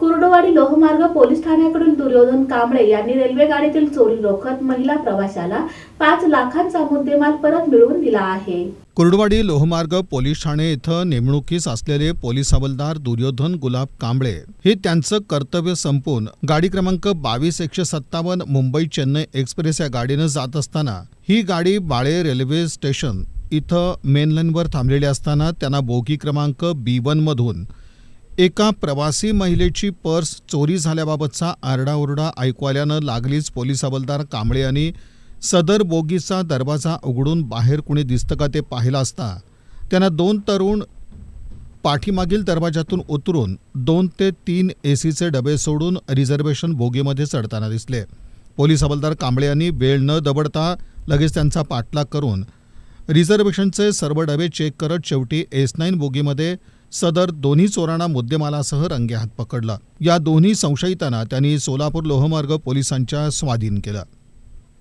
कुर्डुवाडी लोहमार्ग पोलीस ठाण्याकडून दुर्योधन कांबळे यांनी रेल्वे गाडीतील चोरी रोखत महिला प्रवाशाला पाच लाखांचा मुद्देमाल परत मिळवून दिला आहे. कुर्डवाडी लोहमार्ग पोलीस ठाणे इथं नेमणुकीस असलेले पोलीस हवालदार दुर्योधन गुलाब कांबळे हे त्यांचं कर्तव्य संपून गाडी क्रमांक बावीस एकशे सत्तावन्न मुंबई चेन्नई एक्सप्रेस या गाडीनं जात असताना ही गाडी बाळे रेल्वे स्टेशन इथं मेनलाईनवर थांबलेली असताना त्यांना बोगी क्रमांक बी मधून एका प्रवासी महिलेची पर्स चोरी झाल्याबाबतचा आरडाओरडा ऐकू आल्यानं लागलीच पोलीस हवालदार कांबळे यांनी सदर बोगीचा दरवाजा उघडून बाहेर कुणी दिसतं का ते पाहिलं असता त्यांना दोन तरुण पाठीमागील दरवाजातून उतरून दोन ते तीन ए सीचे डबे सोडून रिझर्वेशन बोगीमध्ये चढताना दिसले. पोलीस हवालदार कांबळे यांनी वेळ न दबडता लगेच त्यांचा पाठलाग करून रिझर्वेशनचे सर्व डबे चेक करत शेवटी एस नाईन बोगीमध्ये सदर दोन्ही चोरांना मुद्देमालासह रंगेहात पकडला. या दोन्ही संशयितांना त्यांनी सोलापूर लोहमार्ग पोलिसांच्या स्वाधीन केलं.